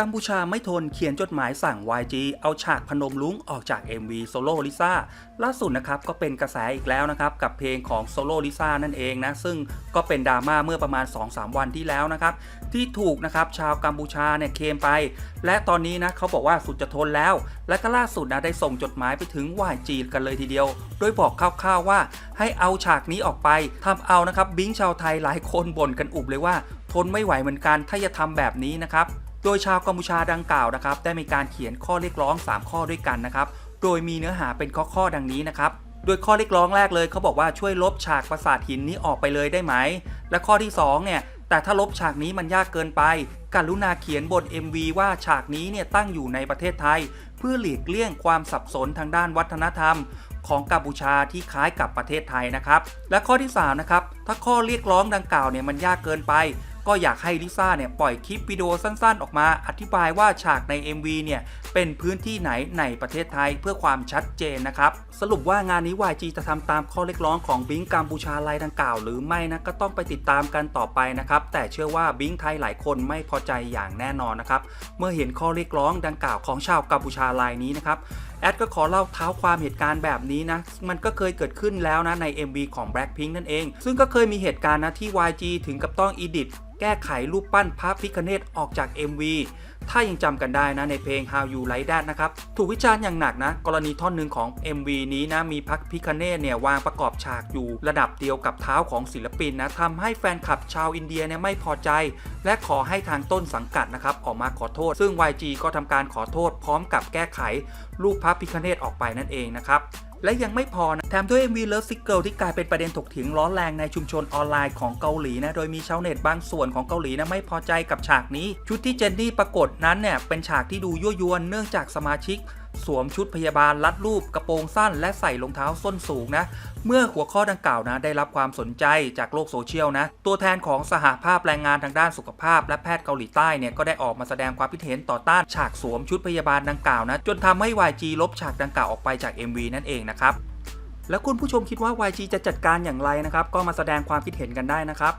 กัมพูชาไม่ทนเขียนจดหมายสั่ง YG เอาฉากพนมลุงออกจาก MV โซโล่ลิซ่าล่าสุดนะครับก็เป็นกระแสอีกแล้วนะครับ กับเพลงของโซโล่ลิซ่านั่นเองนะ ซึ่งก็เป็นดราม่าเมื่อประมาณ 2-3 วันที่แล้วนะครับ ที่ถูกนะครับชาวกัมพูชาเนี่ยเคมไป และตอนนี้นะเขาบอกว่าสุดจะทนแล้ว และก็ล่าสุดนะได้ส่งจดหมายไปถึง YG กันเลยทีเดียว โดยบอกคร่าวๆว่า ให้เอาฉากนี้ออกไปทำเอานะครับบิงชาวไทยหลายคนบ่นกันอุบเลยว่า ทนไม่ไหวเหมือนกันถ้าจะทำแบบนี้นะครับ โดยชาวกัมพูชาดังกล่าวนะครับได้มีการเขียนข้อเรียกร้อง 3 ข้อด้วยกันนะครับ โดยมีเนื้อหาเป็นข้อๆดังนี้นะครับโดยข้อเรียกร้องแรกเลยเขาบอกว่าช่วยลบฉากปราสาทหินนี้ออกไปเลยได้ไหม และข้อที่2เนี่ยแต่ถ้าลบฉากนี้มันยากเกินไป กรุณาเขียนบน MV ว่าฉากนี้เนี่ยตั้งอยู่ในประเทศไทย เพื่อหลีกเลี่ยงความสับสนทางด้านวัฒนธรรม ของกัมพูชาที่คล้ายกับประเทศไทยนะครับ และข้อที่3นะครับถ้าข้อเรียกร้องดังกล่าวเนี่ยมันยากเกินไป ก็อยากให้ลิซ่าเนี่ยปล่อยคลิปวิดีโอสั้นๆ ออกมา อธิบายว่าฉากใน MV เนี่ยเป็นพื้นที่ไหนในประเทศไทยเพื่อความชัดเจนนะครับ สรุปว่างานนี้ YG จะทำตามข้อเรียกร้องของบิงกัมพูชาลายดังกล่าว หรือไม่นะก็ต้องไปติดตามกันต่อไปนะครับ แต่เชื่อว่าบิงไทยหลายคนไม่พอใจอย่างแน่นอนนะครับ เมื่อเห็นข้อเรียกร้องดังกล่าวของชาวกัมพูชารายนี้นะครับแอดก็ขอเล่าเท้าความเหตุการณ์แบบนี้นะ มันก็เคยเกิดขึ้นแล้วนะใน MV ของ Blackpink นั่นเอง ซึ่งก็เคยมีเหตุการณ์นะที่ YG ถึงกับต้องอีดิท แก้ไขรูปปั้นพระพิคเนตออกจาก MV ถ้ายังจำกันได้นะในเพลง How You Like That นะครับ ถูกวิจารณ์อย่างหนักนะ กรณีท่อนหนึ่งของ MV นี้นะ มีพระพิคเนตเนี่ย วางประกอบฉากอยู่ระดับเดียวกับเท้าของศิลปินนะทำให้แฟนคลับชาวอินเดียเนี่ยไม่พอใจ และขอให้ทางต้นสังกัดนะครับ ออกมาขอโทษ ซึ่ง YG ก็ทำการขอโทษพร้อมกับแก้ไขรูปพระพิคเนตออกไปนั่นเองนะครับและยังไม่พอนะแถมด้วย MV Love Sick Girl ที่กลายเป็นประเด็นถกเถียงร้อนแรงในชุมชนออนไลน์ของเกาหลีนะ โดยมีชาวเน็ตบางส่วนของเกาหลีนะไม่พอใจกับฉากนี้ ชุดที่เจนนี่ปรากฏนั้นเนี่ยเป็นฉากที่ดูยั่วยวนเนื่องจากสมาชิก สวมชุดพยาบาลรัดรูปกระโปรงสั้น และใส่รองเท้าส้นสูงนะ เมื่อหัวข้อดังกล่าวนะได้รับความสนใจจากโลกโซเชียลนะ ตัวแทนของสหภาพแรงงานทางด้านสุขภาพ และแพทย์เกาหลีใต้เนี่ยก็ได้ออกมาแสดงความคิดเห็นต่อต้านฉากสวมชุดพยาบาลดังกล่าวนะ จนทำให้ YG ลบฉากดังกล่าวออกไปจาก MV นั่นเองนะครับแล้วคุณผู้ชมคิดว่า YG จะจัดการอย่างไรนะครับก็มาแสดงความคิดเห็นกันได้นะครับ